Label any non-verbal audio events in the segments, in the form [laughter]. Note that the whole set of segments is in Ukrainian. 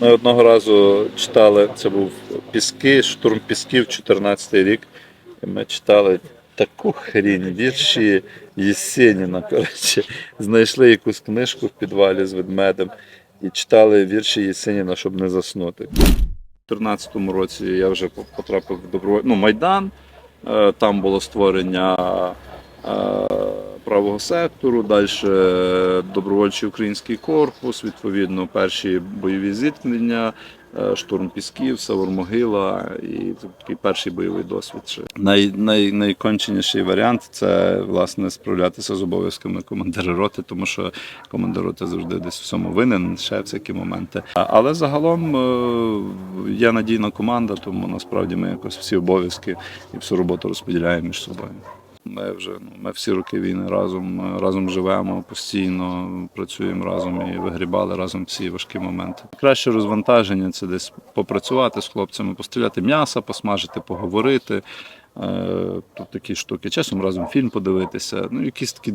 Ми одного разу читали, це був Піски, штурм Пісків, 14 рік. І ми читали таку хрінь, вірші Єсеніна. Коротше, знайшли якусь книжку в підвалі з ведмедем і читали вірші Єсеніна, щоб не заснути. У 2014 році я вже потрапив в доброволь... ну, Майдан. Е, Там було створення е, правого сектору, далі добровольчий український корпус, відповідно, перші бойові зіткнення, е, штурм Пісків, Савормогила і такий перший бойовий досвід. Най, най, найконченіший варіант це власне справлятися з обов'язками командира роти, тому що командир роти завжди десь в цьому винен, ще всякі моменти. Але загалом е, є надійна команда, тому насправді ми якось всі обов'язки і всю роботу розподіляємо між собою. Ми вже ну, ми всі роки війни разом, ми разом живемо постійно, працюємо разом і вигрібали разом всі важкі моменти. Краще розвантаження це десь попрацювати з хлопцями, постріляти м'яса, посмажити, поговорити. Е, Тут такі штуки. Часом разом фільм подивитися. Ну, якісь такі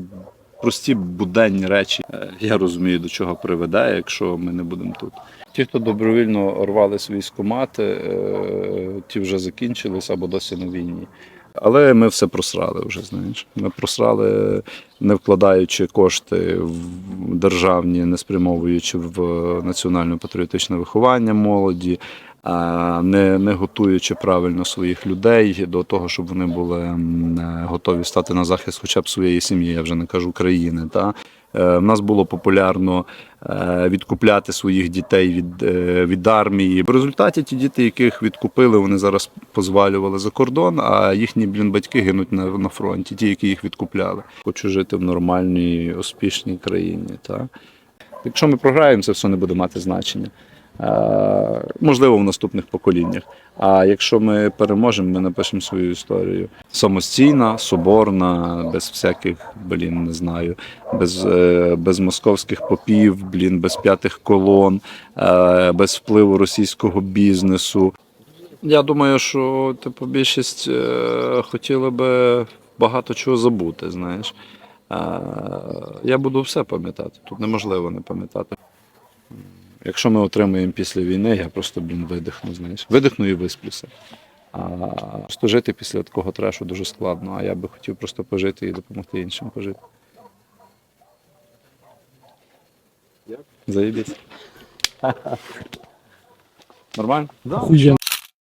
прості буденні речі. Е, Я розумію, до чого приведе, якщо ми не будемо тут. Ті, хто добровільно рвали свої військомати, е, ті вже закінчились або досі на війні. Але ми все просрали вже, знаєш. Ми просрали, не вкладаючи кошти в державні, не спрямовуючи в національно-патріотичне виховання молоді, не, не готуючи правильно своїх людей до того, щоб вони були е, готові стати на захист хоча б своєї сім'ї, я вже не кажу країни. Та? Е, В нас було популярно е, відкупляти своїх дітей від, від армії. В результаті ті діти, яких відкупили, вони зараз позвалювали за кордон, а їхні блін, батьки гинуть на, на фронті, ті, які їх відкупляли. Хочу жити в нормальній, успішній країні. Та? Якщо ми програємо, це все не буде мати значення. Е, можливо, в наступних поколіннях. А якщо ми переможемо, ми напишемо свою історію. Самостійна, соборна, без всяких, блін, не знаю, без, е, без московських попів, блін, без п'ятих колон, е, без впливу російського бізнесу. Я думаю, що типу, більшість хотіли би багато чого забути, знаєш. Я буду все пам'ятати. Тут неможливо не пам'ятати. Якщо ми отримаємо після війни, я просто блін видихну, знаєш. Видихну і висплюся. А просто жити після такого трешу дуже складно, а я би хотів просто пожити і допомогти іншим пожити. Заїбіться. [laughs] Нормально? Охуєнно.